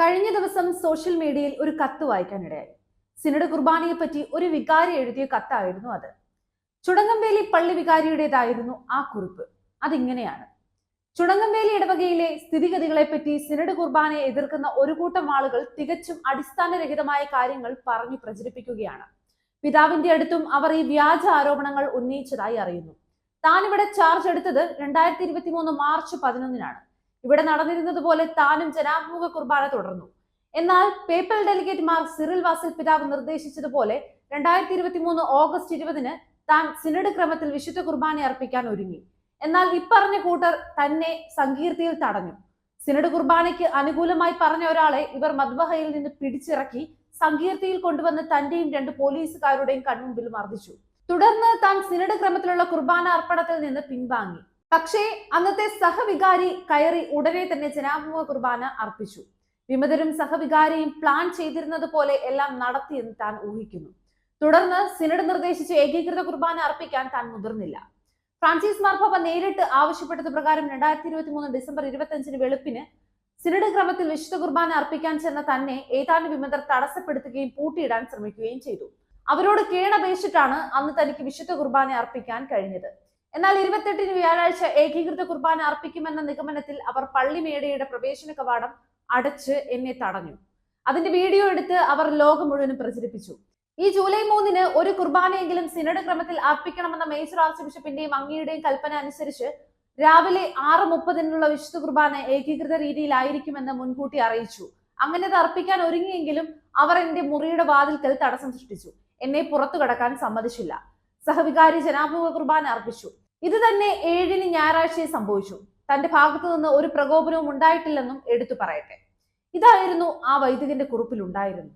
കഴിഞ്ഞ ദിവസം സോഷ്യൽ മീഡിയയിൽ ഒരു കത്ത് വായിക്കാനിടയായി. സിനഡ് കുർബാനയെ പറ്റി ഒരു വികാരി എഴുതിയ കത്തായിരുന്നു അത്. ചുടങ്ങംവേലി പള്ളി വികാരിയുടേതായിരുന്നു ആ കുറിപ്പ്. അതിങ്ങനെയാണ്. ചുടങ്ങംവേലി ഇടവകയിലെ സ്ഥിതിഗതികളെ പറ്റി സിനഡ് കുർബാനയെ എതിർക്കുന്ന ഒരു കൂട്ടം ആളുകൾ തികച്ചും അടിസ്ഥാനരഹിതമായ കാര്യങ്ങൾ പറഞ്ഞു പ്രചരിപ്പിക്കുകയാണ്. പിതാവിന്റെ അടുത്തും അവർ ഈ വ്യാജ ആരോപണങ്ങൾ ഉന്നയിച്ചതായി അറിയുന്നു. താനിവിടെ ചാർജ് എടുത്തത് രണ്ടായിരത്തി ഇരുപത്തി മൂന്ന് മാർച്ച് പതിനൊന്നിനാണ്. ഇവിടെ നടന്നിരുന്നത് പോലെ താനും ജനാഭിമുഖ കുർബാന തുടർന്നു. എന്നാൽ papal delegate Mar Cyril Vasil പിതാവ് നിർദ്ദേശിച്ചതുപോലെ രണ്ടായിരത്തി ഇരുപത്തി മൂന്ന് ഓഗസ്റ്റ് ഇരുപതിന് താൻ സിനഡ് ക്രമത്തിൽ വിശുദ്ധ കുർബാന അർപ്പിക്കാൻ ഒരുങ്ങി. എന്നാൽ ഇപ്പറഞ്ഞ കൂട്ടർ തന്നെ സങ്കീർത്തിയിൽ തടഞ്ഞു. സിനഡ് കുർബാനയ്ക്ക് അനുകൂലമായി പറഞ്ഞ ഒരാളെ ഇവർ മദ്ബഹയിൽ നിന്ന് പിടിച്ചിറക്കി സങ്കീർത്തിയിൽ കൊണ്ടുവന്ന് തന്റെയും രണ്ട് പോലീസുകാരുടെയും കൺമുമ്പിൽ മർദ്ദിച്ചു. തുടർന്ന് താൻ സിനഡ് ക്രമത്തിലുള്ള കുർബാന അർപ്പണത്തിൽ നിന്ന് പിൻവാങ്ങി. പക്ഷേ അന്നത്തെ സഹവികാരി കയറി ഉടനെ തന്നെ ജനാഭിമുഖ കുർബാന അർപ്പിച്ചു. വിമതരും സഹവികാരിയും പ്ലാൻ ചെയ്തിരുന്നത് പോലെ എല്ലാം നടത്തിയെന്ന് താൻ ഊഹിക്കുന്നു. തുടർന്ന് സിനഡ് നിർദ്ദേശിച്ച ഏകീകൃത കുർബാന അർപ്പിക്കാൻ താൻ മുതിർന്നില്ല. ഫ്രാൻസിസ് മാർപ്പാപ്പ നേരിട്ട് ആവശ്യപ്പെട്ടത് പ്രകാരം രണ്ടായിരത്തി ഇരുപത്തി മൂന്ന് ഡിസംബർ ഇരുപത്തി വെളുപ്പിന് സിനഡ് ക്രമത്തിൽ വിശുദ്ധ കുർബാന അർപ്പിക്കാൻ ചെന്ന തന്നെ ഏതാനും വിമതർ തടസ്സപ്പെടുത്തുകയും പൂട്ടിയിടാൻ ശ്രമിക്കുകയും ചെയ്തു. അവരോട് കേണപേക്ഷിച്ചിട്ടാണ് അന്ന് തനിക്ക് വിശുദ്ധ കുർബാന അർപ്പിക്കാൻ കഴിഞ്ഞത്. എന്നാൽ ഇരുപത്തെട്ടിന് വ്യാഴാഴ്ച ഏകീകൃത കുർബാന അർപ്പിക്കുമെന്ന നിഗമനത്തിൽ അവർ പള്ളി മേടയുടെ പ്രവേശന കവാടം അടച്ച് എന്നെ തടഞ്ഞു. അതിന്റെ വീഡിയോ എടുത്ത് അവർ ലോകം മുഴുവനും പ്രചരിപ്പിച്ചു. ഈ ജൂലൈ മൂന്നിന് ഒരു കുർബാനയെങ്കിലും സിനഡ് ക്രമത്തിൽ അർപ്പിക്കണമെന്ന മേജർ ആർച്ച് ബിഷപ്പിന്റെയും അങ്ങയുടെയും കൽപ്പന അനുസരിച്ച് രാവിലെ ആറ് മുപ്പതിനുള്ള വിശുദ്ധ കുർബാന ഏകീകൃത രീതിയിലായിരിക്കുമെന്ന് മുൻകൂട്ടി അറിയിച്ചു. അങ്ങനെ അത് അർപ്പിക്കാൻ ഒരുങ്ങിയെങ്കിലും അവർ എന്റെ മുറിയുടെ വാതിൽക്കൽ തടസ്സം സൃഷ്ടിച്ചു. എന്നെ പുറത്തു കടക്കാൻ സമ്മതിച്ചില്ല. സഹവികാരി ജനാഭിമുഖ കുർബാന അർപ്പിച്ചു. ഇത് തന്നെ ഏഴിന് ഞായറാഴ്ചയെ സംഭവിച്ചു. തന്റെ ഭാഗത്തു നിന്ന് ഒരു പ്രകോപനവും ഉണ്ടായിട്ടില്ലെന്നും എടുത്തു പറയട്ടെ. ഇതായിരുന്നു ആ വൈദികന്റെ കുറിപ്പിൽ ഉണ്ടായിരുന്നു